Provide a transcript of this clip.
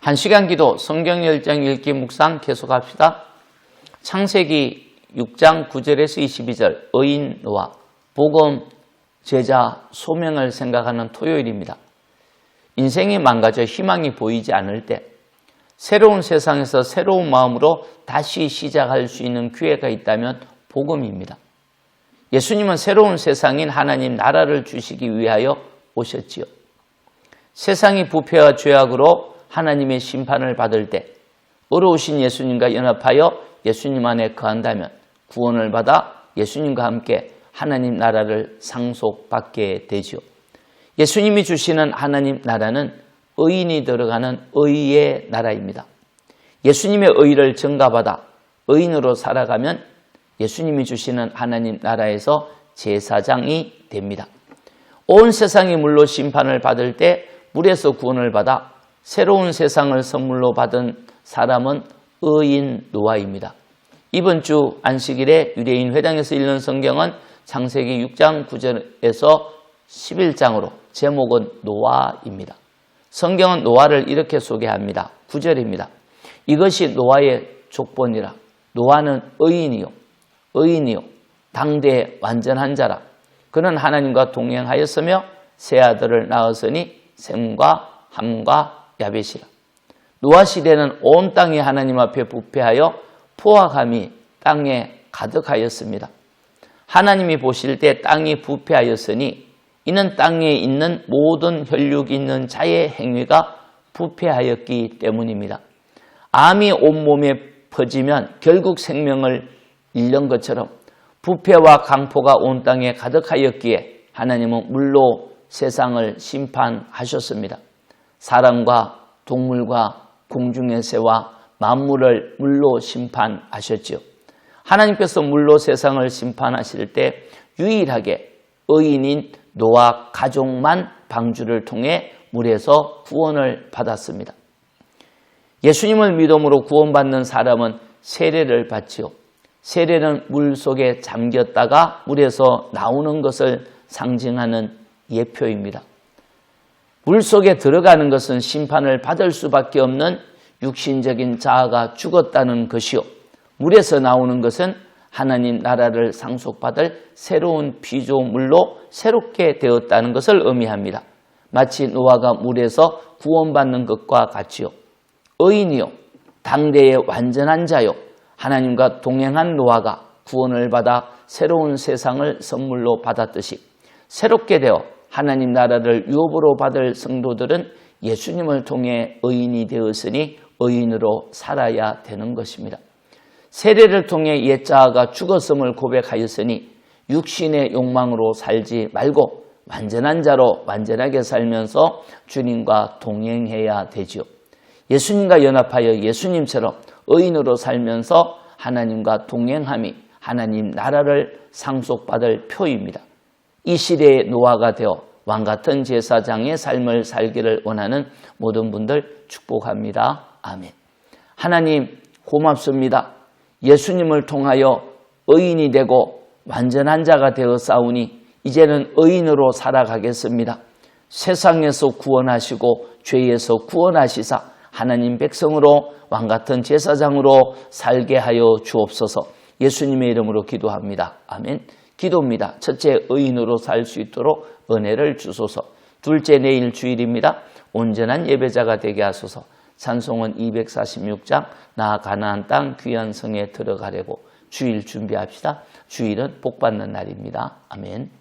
한 시간 기도 성경 열정 읽기 묵상 계속합시다. 창세기 6장 9절에서 22절 의인 노아 복음 제자 소명을 생각하는 토요일입니다. 인생이 망가져 희망이 보이지 않을 때 새로운 세상에서 새로운 마음으로 다시 시작할 수 있는 기회가 있다면 복음입니다. 예수님은 새로운 세상인 하나님 나라를 주시기 위하여 오셨지요. 세상이 부패와 죄악으로 하나님의 심판을 받을 때 어려우신 예수님과 연합하여 예수님 안에 거한다면 구원을 받아 예수님과 함께 하나님 나라를 상속받게 되지요. 예수님이 주시는 하나님 나라는 의인이 들어가는 의의 나라입니다. 예수님의 의를 증가받아 의인으로 살아가면 예수님이 주시는 하나님 나라에서 제사장이 됩니다. 온 세상이 물로 심판을 받을 때 물에서 구원을 받아 새로운 세상을 선물로 받은 사람은 의인 노아입니다. 이번 주 안식일에 유대인 회당에서 읽는 성경은 창세기 6장 9절에서 11장으로 제목은 노아입니다. 성경은 노아를 이렇게 소개합니다. 9절입니다. 이것이 노아의 족본이라 노아는 의인이요 의인이요 당대의 완전한 자라 그는 하나님과 동행하였으며 세 아들을 낳았으니 셈과 함과 야벳이라 노아 시대는 온 땅이 하나님 앞에 부패하여 포악함이 땅에 가득하였습니다. 하나님이 보실 때 땅이 부패하였으니 이는 땅에 있는 모든 혈육 있는 자의 행위가 부패하였기 때문입니다. 암이 온몸에 퍼지면 결국 생명을 잃는 것처럼 부패와 강포가 온 땅에 가득하였기에 하나님은 물로 세상을 심판하셨습니다. 사람과 동물과 공중의 새와 만물을 물로 심판하셨지요. 하나님께서 물로 세상을 심판하실 때 유일하게 의인인 노아 가족만 방주를 통해 물에서 구원을 받았습니다. 예수님을 믿음으로 구원받는 사람은 세례를 받지요. 세례는 물 속에 잠겼다가 물에서 나오는 것을 상징하는 예표입니다. 물 속에 들어가는 것은 심판을 받을 수밖에 없는 육신적인 자아가 죽었다는 것이요. 물에서 나오는 것은 하나님 나라를 상속받을 새로운 피조물로 새롭게 되었다는 것을 의미합니다. 마치 노아가 물에서 구원받는 것과 같지요. 의인이요. 당대의 완전한 자요. 하나님과 동행한 노아가 구원을 받아 새로운 세상을 선물로 받았듯이 새롭게 되어 하나님 나라를 유업으로 받을 성도들은 예수님을 통해 의인이 되었으니 의인으로 살아야 되는 것입니다. 세례를 통해 옛자아가 죽었음을 고백하였으니 육신의 욕망으로 살지 말고 완전한 자로 완전하게 살면서 주님과 동행해야 되지요. 예수님과 연합하여 예수님처럼 의인으로 살면서 하나님과 동행함이 하나님 나라를 상속받을 표입니다. 이 시대의 노아가 되어 왕 같은 제사장의 삶을 살기를 원하는 모든 분들 축복합니다. 아멘. 하나님 고맙습니다. 예수님을 통하여 의인이 되고 완전한 자가 되어 싸우니 이제는 의인으로 살아가겠습니다. 세상에서 구원하시고 죄에서 구원하시사 하나님 백성으로 왕 같은 제사장으로 살게 하여 주옵소서. 예수님의 이름으로 기도합니다. 아멘. 기도입니다. 첫째 의인으로 살 수 있도록 은혜를 주소서. 둘째 내일 주일입니다. 온전한 예배자가 되게 하소서. 찬송은 246장 나 가나안 땅 귀한 성에 들어가려고 주일 준비합시다. 주일은 복 받는 날입니다. 아멘.